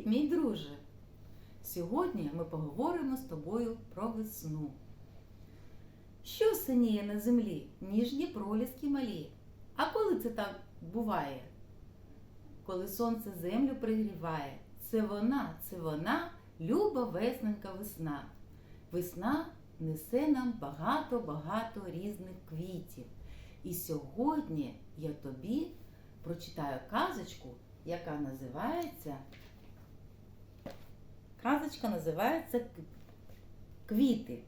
Привіт, мій друже! Сьогодні ми поговоримо з тобою про весну. Що синіє на землі? Ніжні проліски малі. А коли це так буває? Коли сонце землю пригріває, це вона, це вона, люба весненька весна. Весна несе нам багато-багато різних квітів. І сьогодні я тобі прочитаю казочку, яка називається. Казочка називається Квіти.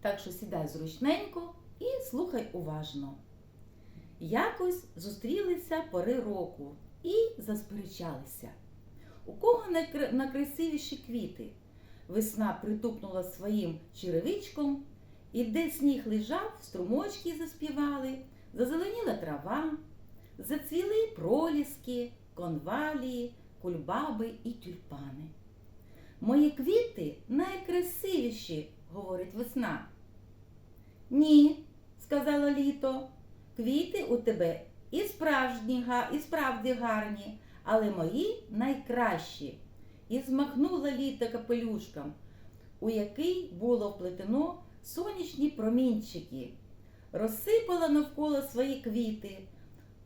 Так що сідай зручненько і слухай уважно. Якось зустрілися пори року і засперечалися. У кого найкрасивіші квіти? Весна притупнула своїм черевичком, і де сніг лежав, струмочки заспівали, зазеленіла трава, зацвіли проліски, конвалії, кульбаби і тюльпани. Мої квіти найкрасивіші, говорить весна. Ні, сказала літо, квіти у тебе і справжні, і справді гарні, але мої найкращі. І змахнула літо капелюшком, у який було вплетено сонячні промінчики, розсипала навколо свої квіти,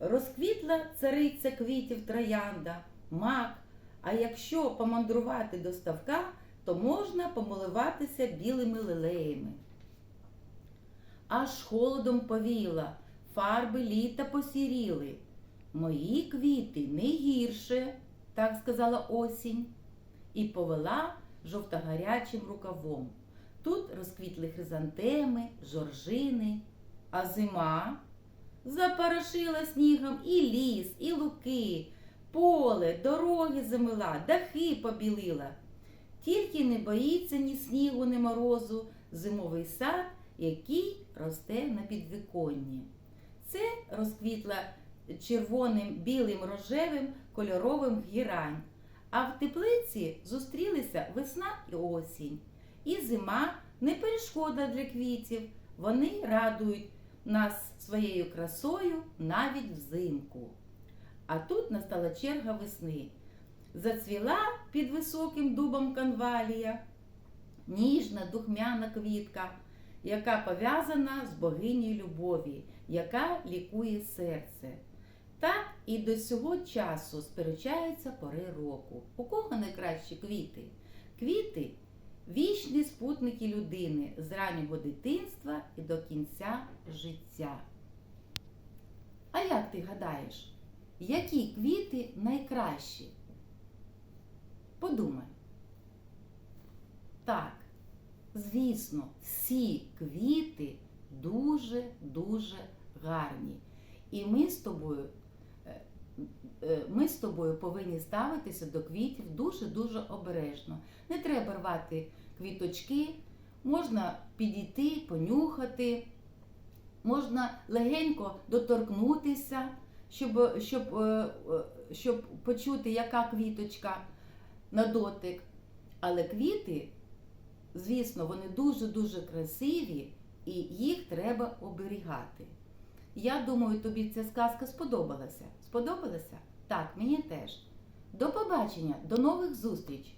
розквітла цариця квітів троянда, мак, а якщо помандрувати до ставка, то можна помилуватися білими лилеями. Аж холодом повіла, фарби літа посіріли. Мої квіти не гірше, так сказала осінь, і повела жовтогарячим рукавом. Тут розквітли хризантеми, жоржини, а зима запорошила снігом і ліс, і луки, поле, дороги замила, дахи побілила. Тільки не боїться ні снігу, ні морозу, зимовий сад, який росте на підвіконні. Це розквітла червоним, білим, рожевим, кольоровим гірань. А в теплиці зустрілися весна і осінь. І зима не перешкода для квітів. Вони радують нас своєю красою навіть взимку. А тут настала черга весни. Зацвіла під високим дубом канвалія, ніжна духмяна квітка, яка пов'язана з богинею любові, яка лікує серце. Так і до цього часу сперечаються пори року. У кого найкращі квіти? Квіти вічні спутники людини з раннього дитинства і до кінця життя. А як ти гадаєш, які квіти найкращі? Подумай. Так, звісно, всі квіти дуже-дуже гарні. І ми з тобою, е, е, ми з тобою повинні ставитися до квітів дуже-дуже обережно. Не треба рвати квіточки, можна підійти, понюхати, можна легенько доторкнутися, щоб, щоб, е, е, щоб почути, яка квіточка на дотик. Але квіти, звісно, вони дуже-дуже красиві і їх треба оберігати. Я думаю, тобі ця сказка сподобалася. Сподобалася? Так, мені теж. До побачення, до нових зустріч!